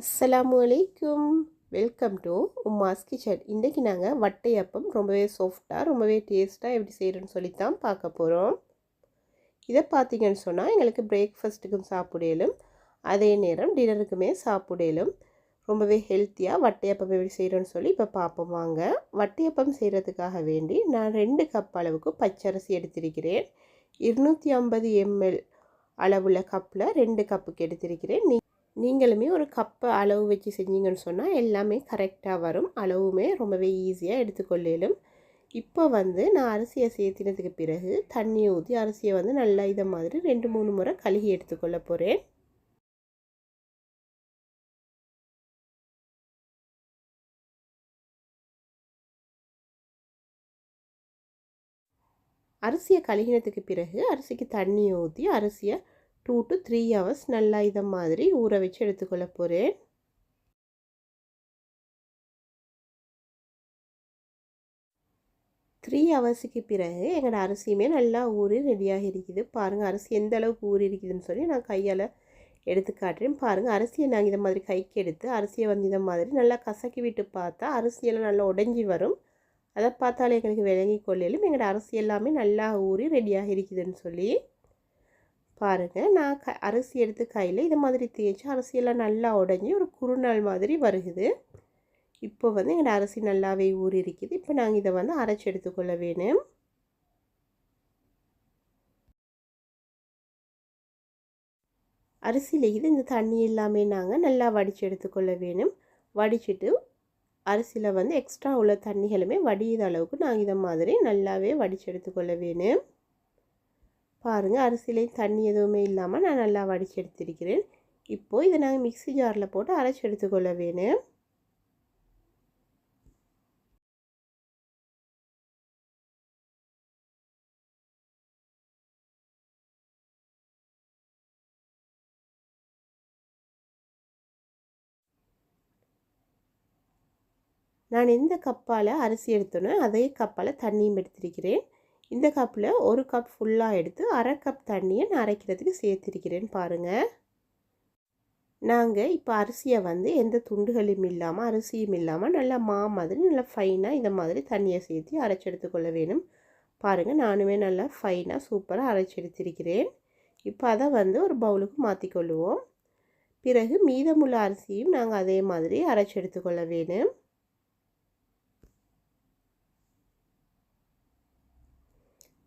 அஸ்ஸலாமு அலைக்கும். Welcome to உம்மாஸ் kitchen இன்றைக்கி நாங்கள் வட்டையப்பம் ரொம்பவே சாஃப்டாக ரொம்பவே டேஸ்ட்டாக எப்படி செய்கிறோன்னு சொல்லித்தான் பார்க்க போகிறோம் இதை பார்த்தீங்கன்னு சொன்னால் எங்களுக்கு பிரேக்ஃபாஸ்ட்டுக்கும் சாப்பிடலும் அதே நேரம் டின்னருக்குமே சாப்பிடலும் ரொம்பவே ஹெல்த்தியாக வட்டையப்பம் எப்படி செய்கிறோன்னு சொல்லி இப்போ பார்ப்போம் வாங்க. வட்டையப்பம் செய்கிறதுக்காக வேண்டி நான் ரெண்டு கப் அளவுக்கு பச்சரிசி எடுத்திருக்கிறேன். இருநூற்றி ஐம்பது எம்எல் அளவுள்ள கப்பில் ரெண்டு கப்புக்கு எடுத்திருக்கிறேன். நீ நீங்களுமே ஒரு கப்பை அளவு வச்சு செஞ்சீங்கன்னு சொன்னால் எல்லாமே கரெக்டாக வரும். அளவுமே ரொம்பவே ஈஸியாக எடுத்துக்கொள்ளலும். இப்போ வந்து நான் அரிசியை சேர்த்தினதுக்கு பிறகு தண்ணியை ஊற்றி அரிசியை வந்து நல்லா இதை மாதிரி ரெண்டு மூணு முறை கழுகி எடுத்துக்கொள்ள போகிறேன் அரிசியை கழுகினதுக்கு பிறகு அரிசிக்கு தண்ணியை ஊற்றி அரிசியை டூ டு த்ரீ ஹவர்ஸ் நல்லா இதை மாதிரி ஊற வச்சு எடுத்துக்கொள்ள போகிறேன் த்ரீ ஹவர்ஸுக்கு பிறகு எங்களோட அரிசியுமே நல்லா ஊறி ரெடியாக இருக்குது. பாருங்கள் அரிசி எந்த அளவுக்கு ஊறி இருக்குதுன்னு சொல்லி நான் கையால் எடுத்து காட்டுறேன். பாருங்கள் அரிசியை நாங்கள் இதை மாதிரி கைக்கு எடுத்து அரிசியை வந்து இதை மாதிரி நல்லா கசக்கி விட்டு பார்த்தா அரிசியெல்லாம் நல்லா உடஞ்சி வரும். அதை பார்த்தாலே எங்களுக்கு விளங்கி கொள்ளையிலும் எங்களோட அரிசி எல்லாமே நல்லா ஊறி ரெடியாக இருக்குதுன்னு சொல்லி பாருங்கள் நான் க அரிசி எடுத்து கையில் இது மாதிரி தேய்ச்சி அரிசியெல்லாம் நல்லா உடஞ்சி ஒரு குறுநாள் மாதிரி வருகுது. இப்போ வந்து எங்களோட அரிசி நல்லாவே ஊறி இருக்குது இப்போ நாங்கள் இதை வந்து அரைச்சி எடுத்துக்கொள்ள வேணும். அரிசியில் இது இந்த தண்ணி எல்லாமே நாங்கள் நல்லா வடித்து எடுத்துக்கொள்ள வேணும். வடிச்சிட்டு அரிசியில் வந்து எக்ஸ்ட்ரா உள்ள தண்ணிகளுமே வடியுத அளவுக்கு நாங்கள் இதை மாதிரி நல்லாவே வடித்து எடுத்துக்கொள்ள வேணும். பாருங்கள் அரிசிலையும் தண்ணி எதுவுமே இல்லாமல் நான் நல்லா வடித்து எடுத்திருக்கிறேன். இப்போது இதை நாங்கள் மிக்சி ஜாரில் போட்டு அரைச்சி எடுத்துக்கொள்ள வேணும். நான் எந்த கப்பால் அரிசி எடுத்தோன்னோ அதே கப்பால் தண்ணியும் எடுத்திருக்கிறேன். இந்த கப்பில் ஒரு கப் ஃபுல்லாக எடுத்து அரை கப் தண்ணியை நான் அரைக்கிறதுக்கு சேர்த்துருக்கிறேன்னு பாருங்கள் நாங்கள் இப்போ அரிசியை வந்து எந்த துண்டுகளும் இல்லாமல் அரிசியும் இல்லாமல் நல்லா மா மாதிரி நல்லா ஃபைனாக இந்த மாதிரி தண்ணியை சேர்த்து அரைச்சி எடுத்துக்கொள்ள வேணும். பாருங்கள் நானுமே நல்லா ஃபைனாக சூப்பராக அரைச்சி எடுத்திருக்கிறேன் இப்போ அதை வந்து ஒரு பவுலுக்கு மாற்றிக்கொள்ளுவோம் பிறகு மீதமுள்ள அரிசியும் நாங்கள் அதே மாதிரி அரைச்சி எடுத்துக்கொள்ள வேணும்.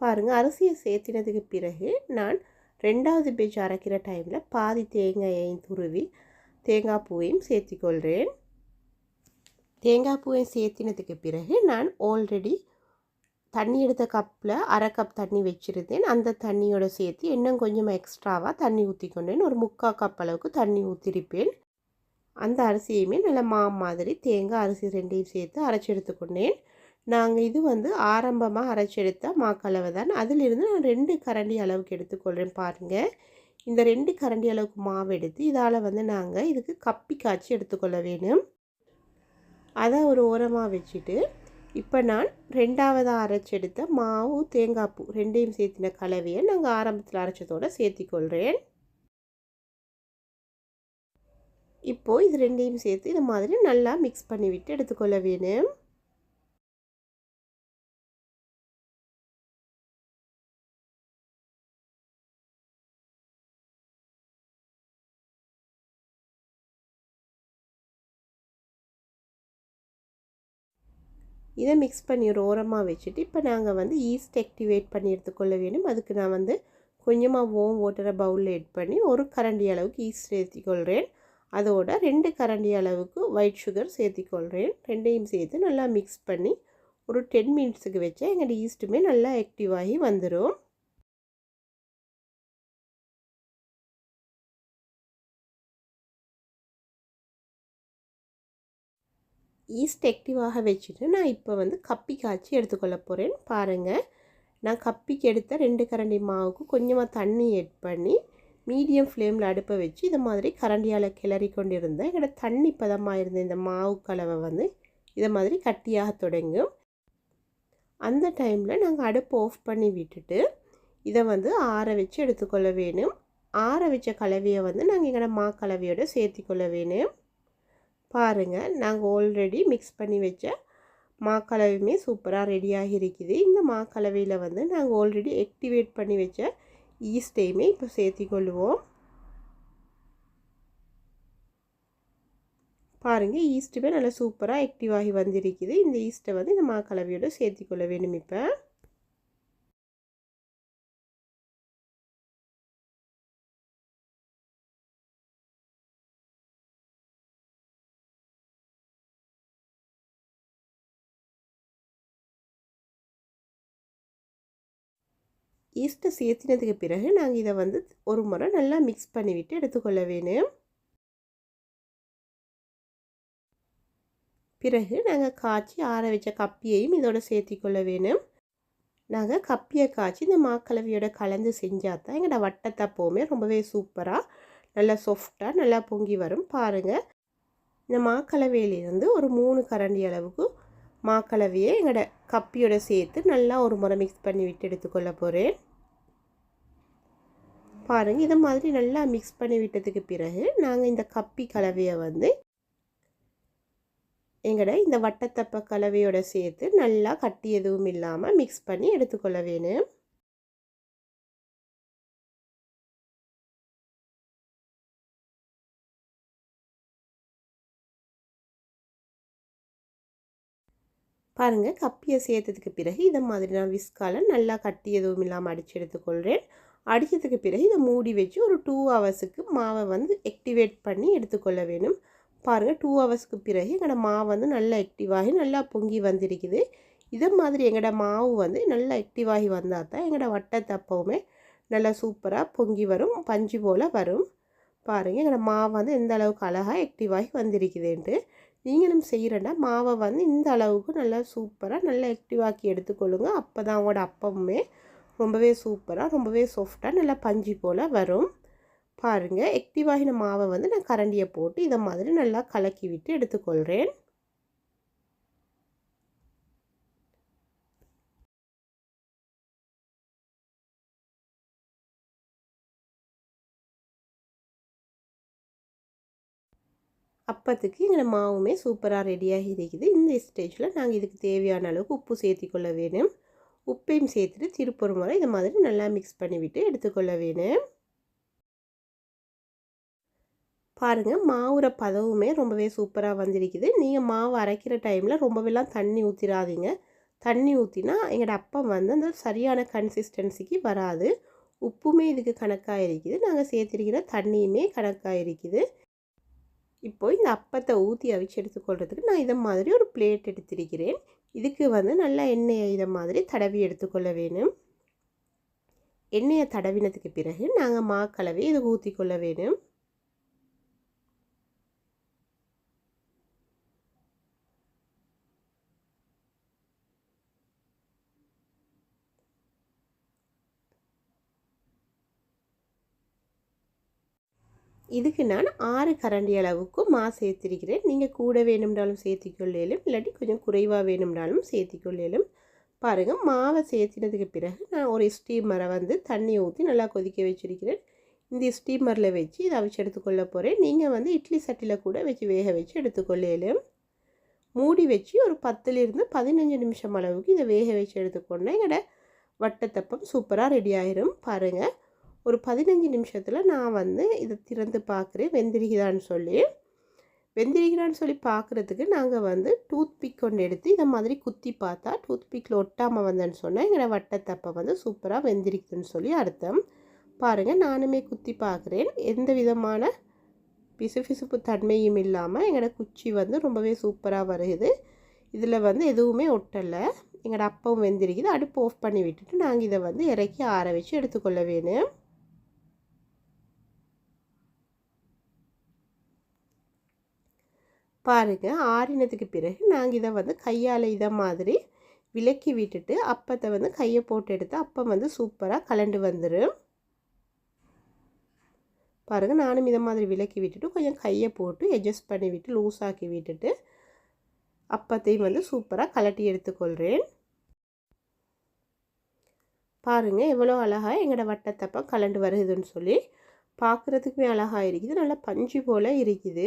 பாருங்கள் அரிசியை சேர்த்தினதுக்கு பிறகு நான் ரெண்டாவது பேஜ் அரைக்கிற டைமில் பாதி தேங்காயையும் துருவி தேங்காய் பூவையும் சேர்த்திக்கொள்கிறேன் தேங்காய் பூவையும் சேர்த்தினதுக்கு பிறகு நான் ஆல்ரெடி தண்ணி எடுத்த கப்பில் அரை கப் தண்ணி வச்சுருந்தேன். அந்த தண்ணியோட சேர்த்து இன்னும் கொஞ்சம் எக்ஸ்ட்ராவாக தண்ணி ஊற்றிக்கொண்டேன் ஒரு முக்கால் கப் அளவுக்கு தண்ணி ஊற்றிருப்பேன் அந்த அரிசியுமே நல்ல மா மாதிரி தேங்காய் அரிசி ரெண்டையும் சேர்த்து அரைச்சி எடுத்துக்கொண்டேன். நாங்கள் இது வந்து ஆரம்பமாக அரைச்செடுத்த மாக்களவை தான் அதிலிருந்து நான் ரெண்டு கரண்டி அளவுக்கு எடுத்துக்கொள்கிறேன் பாருங்கள் இந்த ரெண்டு கரண்டி அளவுக்கு மாவு எடுத்து இதால் வந்து நாங்கள் இதுக்கு கப்பி காய்ச்சி எடுத்துக்கொள்ள வேணும். அதை ஒரு ஓரமாக வச்சுட்டு இப்போ நான் ரெண்டாவதாக அரைச்செடுத்த மாவு தேங்காய் பூ ரெண்டையும் சேர்த்தின கலவையை நாங்கள் ஆரம்பத்தில் அரைச்சதோடு சேர்த்திக்கொள்கிறேன் இப்போது இது ரெண்டையும் சேர்த்து இது மாதிரி நல்லா மிக்ஸ் பண்ணிவிட்டு எடுத்துக்கொள்ள வேணும். இதை மிக்ஸ் பண்ணி ஒரு ஓரமாக வச்சுட்டு இப்போ நாங்கள் வந்து ஈஸ்ட் ஆக்டிவேட் பண்ணி எடுத்துக்கொள்ள வேணும் அதுக்கு நான் வந்து கொஞ்சமாக ஓம் ஓட்டரை பவுலில் எட் பண்ணி ஒரு கரண்டி அளவுக்கு ஈஸ்ட் சேர்த்திக்கொள்கிறேன். அதோட ரெண்டு கரண்டி அளவுக்கு ஒயிட் சுகர் சேர்த்திக்கொள்கிறேன். ரெண்டையும் சேர்த்து நல்லா மிக்ஸ் பண்ணி ஒரு டென் மினிட்ஸுக்கு வச்சா எங்கள் ஈஸ்ட்டுமே நல்லா ஆக்டிவாகி வந்துடும் ஈஸ்ட் ஆக்டிவாக வச்சுட்டு நான் இப்போ வந்து கப்பி காய்ச்சி எடுத்துக்கொள்ள போகிறேன் பாருங்கள் நான் கப்பிக்கு எடுத்த ரெண்டு கரண்டி மாவுக்கு கொஞ்சமாக தண்ணி எட் பண்ணி மீடியம் ஃப்ளேமில் அடுப்பை வச்சு இந்த மாதிரி கரண்டியால் கிளறி கொண்டு இருந்தேன் தண்ணி பதமாக இருந்த இந்த மாவு கலவை வந்து இதை மாதிரி கட்டியாக தொடங்கும். அந்த டைமில் நாங்கள் அடுப்பு ஆஃப் பண்ணி விட்டுட்டு இதை வந்து ஆற வச்சு எடுத்துக்கொள்ள வேணும். ஆற வச்ச கலவையை வந்து நாங்கள் எங்களோட மா கலவையோடு சேர்த்திக்கொள்ள வேணும். பாருங்கள் நாங்கள் ஆல்ரெடி மிக்ஸ் பண்ணி வச்ச மாக்கலவையுமே சூப்பராக ரெடியாக இருக்குது இந்த மாக்கலவையில் வந்து நாங்கள் ஆல்ரெடி ஆக்டிவேட் பண்ணி வச்ச ஈஸ்டையுமே இப்போ சேர்த்திக்கொள்வோம். பாருங்கள் ஈஸ்ட்டுமே நல்லா சூப்பராக ஆக்டிவ் ஆகி வந்திருக்குது. இந்த ஈஸ்ட்டை வந்து இந்த மாக்கலவையோடு சேர்த்திக்கொள்ள வேண்டும் இப்போ. ஈஸ்ட்டை சேர்த்தினதுக்கு பிறகு நாங்கள் இதை வந்து ஒரு முறை நல்லா மிக்ஸ் பண்ணிவிட்டு எடுத்துக்கொள்ள வேணும் பிறகு நாங்கள் காய்ச்சி ஆற வச்ச கப்பியையும் இதோட சேர்த்திக்கொள்ள வேணும் நாங்கள் கப்பியை காய்ச்சி இந்த மாக்கலவியோட கலந்து செஞ்சால் தான் எங்களோட வட்டத்தப்பவுமே ரொம்பவே சூப்பராக நல்லா சாஃப்டாக நல்லா பொங்கி வரும் பாருங்கள் இந்த மாக்கலவையிலேருந்து ஒரு மூணு கரண்டி அளவுக்கு மாக்கலவையை எங்களோட கப்பியோட சேர்த்து நல்லா ஒரு முறை மிக்ஸ் பண்ணி விட்டு எடுத்துக்கொள்ள போகிறேன் பாருங்கள் இதை மாதிரி நல்லா மிக்ஸ் பண்ணி விட்டதுக்கு பிறகு நாங்கள் இந்த கப்பி கலவையை வந்து எங்கட இந்த வட்டத்தப்ப கலவையோட சேர்த்து நல்லா கட்டி எதுவும் இல்லாமல் மிக்ஸ் பண்ணி எடுத்துக்கொள்ள வேணும். பாருங்கள் கப்பியை சேர்த்ததுக்கு பிறகு இதை மாதிரி நான் விஸ்கால நல்லா கட்டி எதுவும் இல்லாமல் அடித்து எடுத்துக்கொள்கிறேன் அடித்ததுக்கு பிறகு இதை மூடி வச்சு ஒரு டூ ஹவர்ஸுக்கு மாவை வந்து ஆக்டிவேட் பண்ணி எடுத்துக்கொள்ள வேணும் பாருங்கள் டூ ஹவர்ஸ்க்கு பிறகு எங்களோட மாவு வந்து நல்லா ஆக்டிவாகி நல்லா பொங்கி வந்திருக்குது. இதை மாதிரி எங்களோட மாவு வந்து நல்லா ஆக்டிவாகி வந்தால் தான் எங்களோட வட்டத்தப்பவுமே நல்லா சூப்பராக பொங்கி வரும் பஞ்சு போல் வரும். பாருங்கள் எங்களோட மாவு வந்து எந்த அளவுக்கு அழகாக ஆக்டிவாகி வந்திருக்குதுன்ட்டு. நீங்களும் செய்கிறேன்னா மாவை வந்து இந்த அளவுக்கு நல்லா சூப்பராக நல்லா ஆக்டிவாக்கி எடுத்துக்கொள்ளுங்க. அப்போ தான் அவங்களோட அப்பமுமே ரொம்பவே சூப்பராக ரொம்பவே சாஃப்டாக நல்லா பஞ்சு போல் வரும். பாருங்கள் எக்டிவாகின மாவை வந்து நான் கரண்டியை போட்டு இதை மாதிரி நல்லா கலக்கி விட்டு எடுத்துக்கொள்கிறேன் அப்பத்துக்கு எங்களை மாவுமே சூப்பராக ரெடியாகி இருக்குது. இந்த ஸ்டேஜில் நாங்கள் இதுக்கு தேவையான அளவுக்கு உப்பு சேர்த்திக்கொள்ள வேணும். உப்பையும் சேர்த்துட்டு திருப்பொரு இது மாதிரி நல்லா மிக்ஸ் பண்ணிவிட்டு எடுத்துக்கொள்ள வேணும். பாருங்கள் மாவுற பதவுமே ரொம்பவே சூப்பராக வந்திருக்குது. நீங்கள் மாவு அரைக்கிற டைமில் ரொம்பவெல்லாம் தண்ணி ஊற்றிடாதீங்க தண்ணி ஊற்றினா எங்களோட அப்பம் வந்து அந்த சரியான கன்சிஸ்டன்சிக்கு வராது. உப்புமே இதுக்கு கணக்காக இருக்குது நாங்கள் சேர்த்துருக்கிற தண்ணியுமே கணக்காக இருக்குது இப்போ இந்த அப்பத்தை ஊற்றி அவிச்சு எடுத்துக்கொள்கிறதுக்கு நான் இதை மாதிரி ஒரு பிளேட் எடுத்திருக்கிறேன். இதுக்கு வந்து நல்லா எண்ணெயை இதை மாதிரி தடவி எடுத்துக்கொள்ள வேணும். எண்ணெயை தடவினதுக்கு பிறகு நாங்கள் மாக்கலவை இதை ஊற்றிக்கொள்ள வேணும். இதுக்கு நான் ஆறு கரண்டி அளவுக்கு மா சேர்த்திருக்கிறேன். நீங்கள் கூட வேணும்னாலும் சேர்த்திக்கொள்ளலும் இல்லாட்டி கொஞ்சம் குறைவாக வேணும்னாலும் சேர்த்திக்கொள்ளலும். பாருங்கள் மாவை சேர்த்தினதுக்கு பிறகு நான் ஒரு ஸ்டீமரை வந்து தண்ணி ஊற்றி நல்லா கொதிக்க வச்சுருக்கிறேன். இந்த ஸ்டீமரில் வச்சு இதை அவிச்சு எடுத்துக்கொள்ள போகிறேன் நீங்கள் வந்து இட்லி சட்டியில் கூட வச்சு வேக வச்சு எடுத்துக்கொள்ளலும். மூடி வச்சு ஒரு பத்துலேருந்து பதினஞ்சு நிமிஷம் அளவுக்கு இதை வேக வச்சு எடுத்துக்கொண்டேன் எங்களோட வட்டத்தப்பம் சூப்பராக ரெடி ஆயிரும். பாருங்கள் ஒரு பதினஞ்சு நிமிஷத்தில் நான் வந்து இதை திறந்து பார்க்குறேன். வெந்திரிக்குதான்னு சொல்லி. வெந்திரிக்கிறான்னு சொல்லி பார்க்குறதுக்கு நாங்கள் வந்து டூத் பிக் கொண்டு எடுத்து இதை மாதிரி குத்தி பார்த்தா டூத் பிக்கில் ஒட்டாமல் வந்தேன்னு சொன்னால் எங்களோட வட்டத்தப்பை வந்து சூப்பராக வெந்திரிக்குதுன்னு சொல்லி அர்த்தம். பாருங்கள் நானுமே குத்தி பார்க்குறேன். எந்த விதமான பிசு பிசுப்பு தன்மையும் இல்லாமல் எங்களோட குச்சி வந்து ரொம்பவே சூப்பராக வருது. இதில் வந்து எதுவுமே ஒட்டலை. எங்களோட அப்பவும் வெந்திரிக்குது. அடுப்பு ஆஃப் பண்ணி விட்டுட்டு நாங்கள் இதை வந்து இறக்கி ஆற வச்சு எடுத்துக்கொள்ள வேணும். பாருங்கள் ஆறினதுக்கு பிறகு நாங்கள் இதை வந்து கையால் இதை மாதிரி விலக்கி விட்டுட்டு அப்பத்தை வந்து கையை போட்டு எடுத்து அப்பம் வந்து சூப்பராக கலண்டு வந்துடும் பாருங்கள் நானும் இதை மாதிரி விலக்கி விட்டுட்டு கொஞ்சம் கையை போட்டு அட்ஜஸ்ட் பண்ணி விட்டு லூஸாக்கி விட்டுட்டு அப்பத்தையும் வந்து சூப்பராக கலட்டி எடுத்துக்கொள்கிறேன் பாருங்கள் எவ்வளோ அழகாக எங்களோட வட்டத்தப்பம் கலண்டு வருதுன்னு சொல்லி பார்க்குறதுக்குமே அழகாக இருக்குது நல்லா பஞ்சு போல் இருக்குது.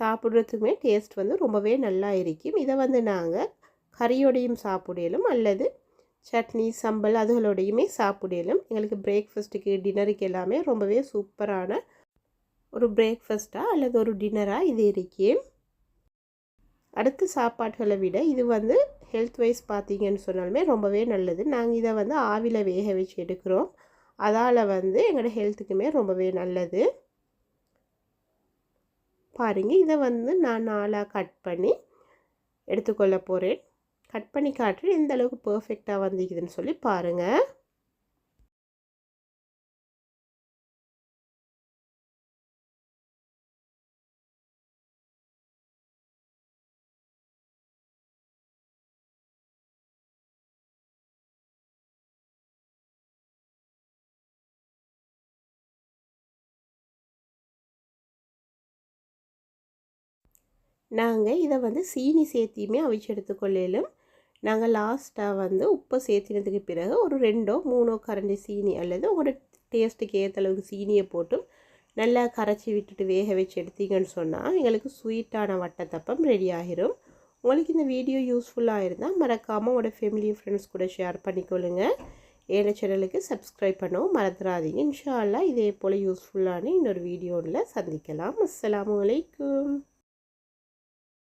சாப்பிட்றதுக்குமே டேஸ்ட் வந்து ரொம்பவே நல்லா இருக்கும். இதை வந்து நாங்கள் கறியோடையும் சாப்பிடலும் அல்லது சட்னி சம்பல் அதுகளோடையுமே சாப்பிடலும். எங்களுக்கு பிரேக்ஃபஸ்ட்டுக்கு டின்னருக்கு எல்லாமே ரொம்பவே சூப்பரான ஒரு பிரேக்ஃபஸ்ட்டாக அல்லது ஒரு டின்னராக இது இருக்கும் அடுத்த சாப்பாடுகளை விட இது வந்து ஹெல்த் வைஸ் பார்த்தீங்கன்னு சொன்னாலுமே ரொம்பவே நல்லது. நாங்கள் இதை வந்து ஆவியில் வேக வச்சு எடுக்கிறோம். அதால் வந்து எங்களோட ஹெல்த்துக்குமே ரொம்பவே நல்லது. பாருங்கள் இதை வந்து நான் நாளாக கட் பண்ணி எடுத்துக்கொள்ள போகிறேன் கட் பண்ணி காட்டுறேன். எந்த அளவுக்கு பர்ஃபெக்டாக வந்துக்குதுன்னு சொல்லி பாருங்கள் நாங்கள் இதை வந்து சீனி சேர்த்தியுமே அவிச்சு கொள்ளையிலும் நாங்கள் லாஸ்ட்டாக வந்து உப்பை சேர்த்தினதுக்கு பிறகு ஒரு ரெண்டோ மூணோ கரண்டி சீனி அல்லது உங்களோட டேஸ்ட்டுக்கு ஏற்ற அளவுக்கு சீனியை போட்டும். நல்லா கரைச்சி விட்டுட்டு வேக வச்சு எடுத்தீங்கன்னு சொன்னால் எங்களுக்கு ஸ்வீட்டான வட்டத்தப்பம் ரெடி ஆகிரும் உங்களுக்கு இந்த வீடியோ யூஸ்ஃபுல்லாக இருந்தால் மறக்காமல் உங்களோட ஃபேமிலி ஃப்ரெண்ட்ஸ் கூட ஷேர் பண்ணிக்கொள்ளுங்க. ஏழை சேனலுக்கு சப்ஸ்கிரைப் பண்ணவும் மறந்துடாதீங்க இன்ஷா அல்லா இதே போல் யூஸ்ஃபுல்லான இன்னொரு வீடியோவில் சந்திக்கலாம். அஸ்லாம் அலைக்கும்.